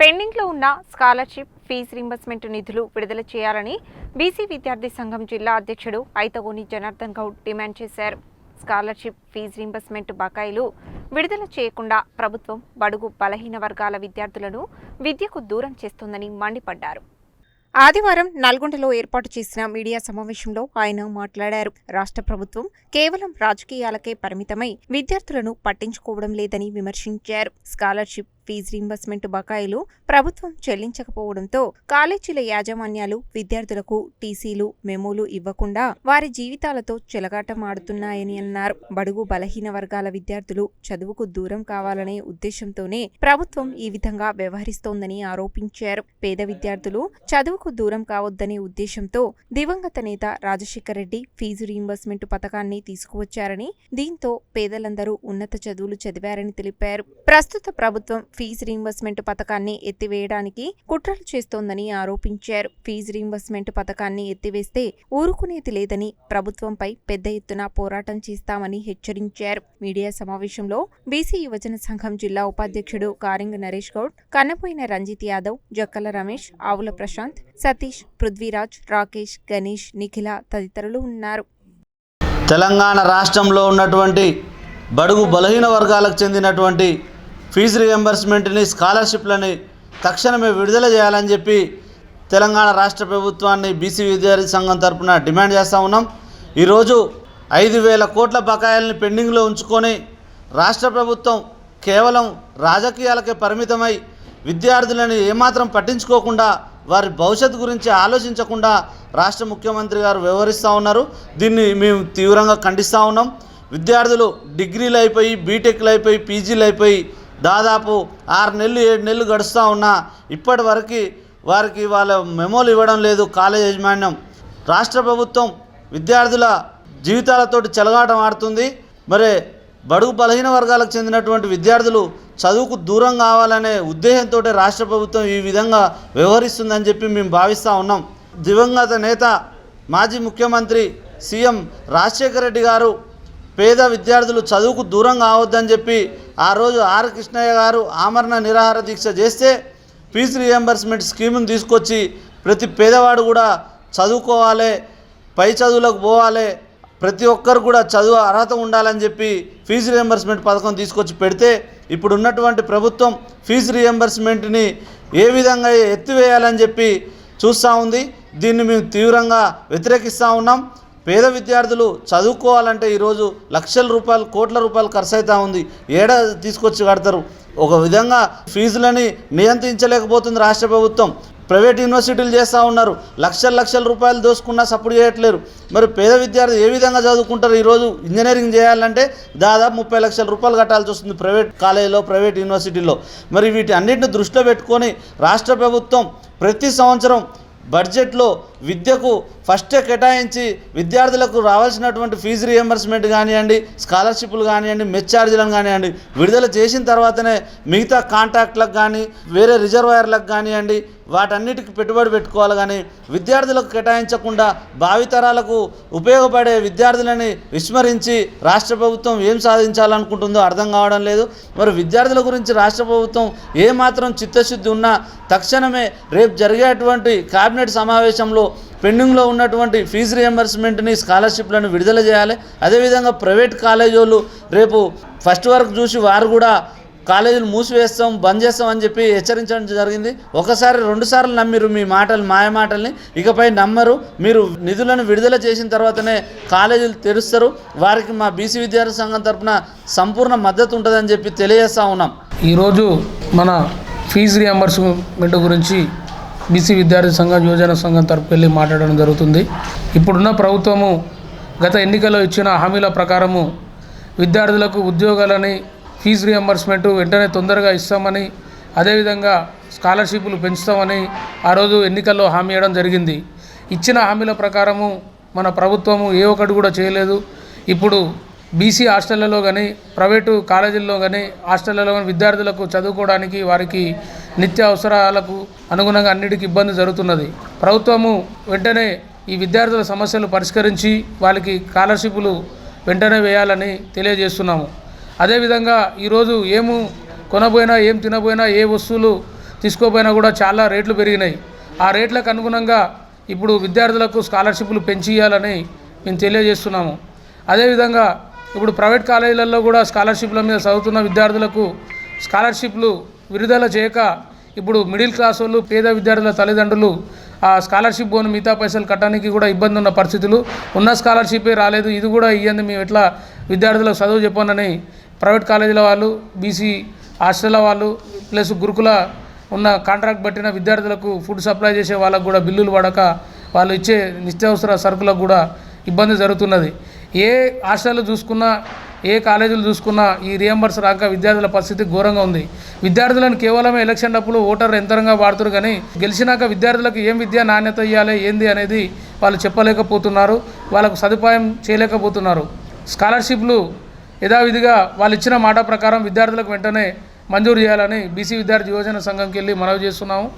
పెండింగ్లో ఉన్న scholarship fee reimbursement నిధులు విడుదల చేయాలని బీసీ విద్యార్థి సంఘం జిల్లా అధ్యక్షుడు ఐతగోని జనార్దన్ గౌడ్ డిమాండ్ చేశారు. స్కాలర్షిప్ ఫీజు రింబర్స్మెంట్ బకాయిలు విడుదల చేయకుండా ప్రభుత్వం బడుగు బలహీన వర్గాల విద్యార్థులను విద్యకు దూరం చేస్తోందని మండిపడ్డారు. ఆదివారం నల్గొండలో ఏర్పాటు చేసిన మీడియా సమావేశంలో ఆయన మాట్లాడారు. రాష్ట్ర ప్రభుత్వం కేవలం రాజకీయాలకే పరిమితమై విద్యార్థులను పట్టించుకోవడం లేదని విమర్శించారు. స్కాలర్షిప్ ఫీజు రీంబర్స్మెంట్ బకాయిలు ప్రభుత్వం చెల్లించకపోవడంతో కాలేజీల యాజమాన్యాలు విద్యార్థులకు టీసీలు మెమోలు ఇవ్వకుండా వారి జీవితాలతో చెలగాటమాడుతున్నాయని అన్నారు. బడుగు బలహీన వర్గాల విద్యార్థులు చదువుకు దూరం కావాలనే ఉద్దేశంతోనే ప్రభుత్వం ఈ విధంగా వ్యవహరిస్తోందని ఆరోపించారు. పేద విద్యార్థులు చదువుకు దూరం కావద్దనే ఉద్దేశంతో దివంగత నేత రాజశేఖర రెడ్డి ఫీజు రీంబర్స్మెంట్ పథకాన్ని తీసుకువచ్చారని దీంతో పేదలందరూ ఉన్నత చదువులు చదివారని తెలిపారు. ప్రస్తుత ప్రభుత్వం ఫీజు రీఇంబర్స్మెంట్ పథకాన్ని ఎత్తివేయడానికి కుట్రలు చేస్తోందని ఆరోపించారు. ఫీజు రీఇంబర్స్మెంట్ పథకాన్ని ఎత్తివేస్తే ఊరుకునేది లేదని ప్రభుత్వంపై పెద్ద ఎత్తున పోరాటం చేస్తామని హెచ్చరించారు. మీడియా సమావేశంలో బీసీ యువజన సంఘం జిల్లా ఉపాధ్యక్షుడు కారింగ నరేష్ గౌడ్ కన్నపోయిన రంజిత్ యాదవ్ జక్కల రమేష్ ఆవుల ప్రశాంత్ సతీష్ పృథ్వీరాజ్ రాకేష్ గణేష్ నిఖిల తదితరులు ఉన్నారు. తెలంగాణ రాష్ట్రంలో ఉన్నటువంటి బడుగు బలహీన వర్గాలకు చెందినటువంటి ఫీజు రియంబర్స్మెంట్ని స్కాలర్షిప్లని తక్షణమే విడుదల చేయాలని చెప్పి తెలంగాణ రాష్ట్ర ప్రభుత్వాన్ని బీసీ విద్యార్థి సంఘం తరఫున డిమాండ్ చేస్తూ ఉన్నాం. ఈరోజు ఐదు వేల కోట్ల బకాయిల్ని పెండింగ్లో ఉంచుకొని రాష్ట్ర ప్రభుత్వం కేవలం రాజకీయాలకే పరిమితమై విద్యార్థులను ఏమాత్రం పట్టించుకోకుండా వారి భవిష్యత్తు గురించి ఆలోచించకుండా రాష్ట్ర ముఖ్యమంత్రి గారు వ్యవహరిస్తూ ఉన్నారు. దీన్ని మేము తీవ్రంగా ఖండిస్తూ ఉన్నాం. విద్యార్థులు డిగ్రీలు అయిపోయి బీటెక్లు అయిపోయి పీజీలు అయిపోయి దాదాపు ఆరు నెలలు ఏడు నెలలు గడుస్తూ ఉన్నా ఇప్పటి వరకు వారికి వాళ్ళ మెమోలు ఇవ్వడం లేదు కాలేజ్ యాజమాన్యం. రాష్ట్ర ప్రభుత్వం విద్యార్థుల జీవితాలతోటి చెలగాటం ఆడుతుంది. మరి బడుగు బలహీన వర్గాలకు చెందినటువంటి విద్యార్థులు చదువుకు దూరం కావాలనే ఉద్దేశంతో రాష్ట్ర ప్రభుత్వం ఈ విధంగా వ్యవహరిస్తుందని చెప్పి మేము భావిస్తూ ఉన్నాం. దివంగత నేత మాజీ ముఖ్యమంత్రి సీఎం రాజశేఖర రెడ్డి గారు పేద విద్యార్థులు చదువుకు దూరం కావద్దని చెప్పి ఆ రోజు ఆర్ కృష్ణయ్య గారు ఆమరణ నిరాహార దీక్ష చేస్తే ఫీజు రియంబర్స్మెంట్ స్కీమ్ని తీసుకొచ్చి ప్రతి పేదవాడు కూడా చదువుకోవాలి పై చదువులకు పోవాలి ప్రతి ఒక్కరు కూడా చదువు అర్హత ఉండాలని చెప్పి ఫీజు రియంబర్స్మెంట్ పథకం తీసుకొచ్చి పెడితే ఇప్పుడు ఉన్నటువంటి ప్రభుత్వం ఫీజు రియంబర్స్మెంట్ని ఏ విధంగా ఎత్తివేయాలని చెప్పి చూస్తూ ఉంది. దీన్ని మేము తీవ్రంగా వ్యతిరేకిస్తూ ఉన్నాం. పేద విద్యార్థులు చదువుకోవాలంటే ఈరోజు లక్షల రూపాయలు కోట్ల రూపాయలు ఖర్చు అవుతూ ఉంది. ఏడ తీసుకొచ్చి కడతారు? ఒక విధంగా ఫీజులని నియంత్రించలేకపోతుంది రాష్ట్ర ప్రభుత్వం. ప్రైవేట్ యూనివర్సిటీలు చేస్తూ ఉన్నారు. లక్షల లక్షల రూపాయలు దోసుకున్నా సపోర్ట్ చేయట్లేరు. మరి పేద విద్యార్థి ఏ విధంగా చదువుకుంటారు? ఈరోజు ఇంజనీరింగ్ చేయాలంటే దాదాపు ముప్పై లక్షల రూపాయలు కట్టాల్సి వస్తుంది ప్రైవేట్ కాలేజీలో ప్రైవేట్ యూనివర్సిటీలో. మరి వీటి అన్నింటిని దృష్టిలో పెట్టుకొని రాష్ట్ర ప్రభుత్వం ప్రతి సంవత్సరం బడ్జెట్లో విద్యకు ఫస్టే కేటాయించి విద్యార్థులకు రావాల్సినటువంటి ఫీజు రియంబర్స్మెంట్ కానివ్వండి స్కాలర్షిప్లు కానివ్వండి మెస్ ఛార్జీలను కానివ్వండి విడుదల చేసిన తర్వాతనే మిగతా కాంట్రాక్ట్లకు కానీ వేరే రిజర్వాయర్లకు కానివ్వండి వాటన్నిటికి పెట్టుబడి పెట్టుకోవాలి కానీ విద్యార్థులకు కేటాయించకుండా భావితరాలకు ఉపయోగపడే విద్యార్థులని విస్మరించి రాష్ట్ర ప్రభుత్వం ఏం సాధించాలనుకుంటుందో అర్థం కావడం లేదు. మరి విద్యార్థుల గురించి రాష్ట్ర ప్రభుత్వం ఏమాత్రం చిత్తశుద్ధి ఉన్నా తక్షణమే రేపు జరిగేటువంటి కేబినెట్ సమావేశంలో పెండింగ్లో ఉన్నటువంటి ఫీజు రియంబర్స్మెంట్ని స్కాలర్షిప్లను విడుదల చేయాలి. అదేవిధంగా ప్రైవేట్ కాలేజ్ వాళ్ళు రేపు ఫస్ట్ వరకు చూసి వారు కూడా కాలేజీలు మూసివేస్తాం బంద్ చేస్తాం అని చెప్పి హెచ్చరించడం జరిగింది. ఒకసారి రెండుసార్లు నమ్మిరు మీ మాటలు మాయ మాటల్ని. ఇకపై నమ్మరు. మీరు నిధులను విడుదల చేసిన తర్వాతనే కాలేజీలు తెరుస్తారు. వారికి మా బీసీ విద్యార్థి సంఘం తరఫున సంపూర్ణ మద్దతు ఉంటుందని చెప్పి తెలియజేస్తా ఉన్నాం. ఈరోజు మన ఫీజు రియంబర్స్మెంట్ గురించి బీసీ విద్యార్థి సంఘం యువజన సంఘం తరపు వెళ్ళి మాట్లాడడం జరుగుతుంది. ఇప్పుడున్న ప్రభుత్వము గత ఎన్నికల్లో ఇచ్చిన హామీల ప్రకారము విద్యార్థులకు ఉద్యోగాలని ఫీజు రియంబర్స్మెంట్ వెంటనే తొందరగా ఇస్తామని అదేవిధంగా స్కాలర్షిప్లు పెంచుతామని ఆ రోజు ఎన్నికల్లో హామీ ఇవ్వడం జరిగింది. ఇచ్చిన హామీల ప్రకారము మన ప్రభుత్వము ఏ ఒక్కటి కూడా చేయలేదు. ఇప్పుడు బీసీ హాస్టళ్ళలో కానీ ప్రైవేటు కాలేజీల్లో కానీ హాస్టళ్ళలో కానీ విద్యార్థులకు చదువుకోవడానికి వారికి నిత్య అవసరాలకు అనుగుణంగా అన్నిటికీ ఇబ్బంది జరుగుతున్నది. ప్రభుత్వము వెంటనే ఈ విద్యార్థుల సమస్యలు పరిష్కరించి వాళ్ళకి స్కాలర్షిప్లు వెంటనే వేయాలని తెలియజేస్తున్నాము. అదేవిధంగా ఈరోజు ఏము కొనబోయినా ఏం తినబోయినా ఏ వస్తువులు తీసుకోపోయినా కూడా చాలా రేట్లు పెరిగినాయి. ఆ రేట్లకు అనుగుణంగా ఇప్పుడు విద్యార్థులకు స్కాలర్షిప్లు పెంచి ఇవ్వాలని మేము తెలియజేస్తున్నాము. అదేవిధంగా ఇప్పుడు ప్రైవేట్ కాలేజీలలో కూడా స్కాలర్షిప్ల మీద చదువుతున్న విద్యార్థులకు స్కాలర్షిప్లు విడుదల చేయక ఇప్పుడు మిడిల్ క్లాస్ వాళ్ళు పేద విద్యార్థుల తల్లిదండ్రులు ఆ స్కాలర్షిప్ పోను మిగతా పైసలు కట్టడానికి కూడా ఇబ్బంది ఉన్న పరిస్థితులు. ఉన్న స్కాలర్షిపే రాలేదు. ఇది కూడా ఇవ్వండి మేము ఎట్లా విద్యార్థులకు చదువు చెప్పానని ప్రైవేట్ కాలేజీల వాళ్ళు బీసీ హాస్టల్ల వాళ్ళు ప్లస్ గురుకుల ఉన్న కాంట్రాక్ట్ పట్టిన విద్యార్థులకు ఫుడ్ సప్లై చేసే వాళ్ళకు కూడా బిల్లులు పడక వాళ్ళు ఇచ్చే నిత్యావసర సరుకులకు కూడా ఇబ్బంది జరుగుతున్నది. ఏ హాస్టల్ చూసుకున్నా ఏ కాలేజీలు చూసుకున్నా ఈ రియంబర్స్ రాక విద్యార్థుల పరిస్థితి ఘోరంగా ఉంది. విద్యార్థులను కేవలం ఎలక్షన్ డబ్బులు ఓటర్ యంత్రంగా వాడుతారు కానీ గెలిచినాక విద్యార్థులకు ఏం విద్యా నాణ్యత ఇవ్వాలి ఏంది అనేది వాళ్ళు చెప్పలేకపోతున్నారు వాళ్ళకు సదుపాయం చేయలేకపోతున్నారు. స్కాలర్షిప్లు యథావిధిగా వాళ్ళు ఇచ్చిన మాట ప్రకారం విద్యార్థులకు వెంటనే మంజూరు చేయాలని బీసీ విద్యార్థి యువజన సంఘంకి వెళ్ళి మనవి చేస్తున్నాము.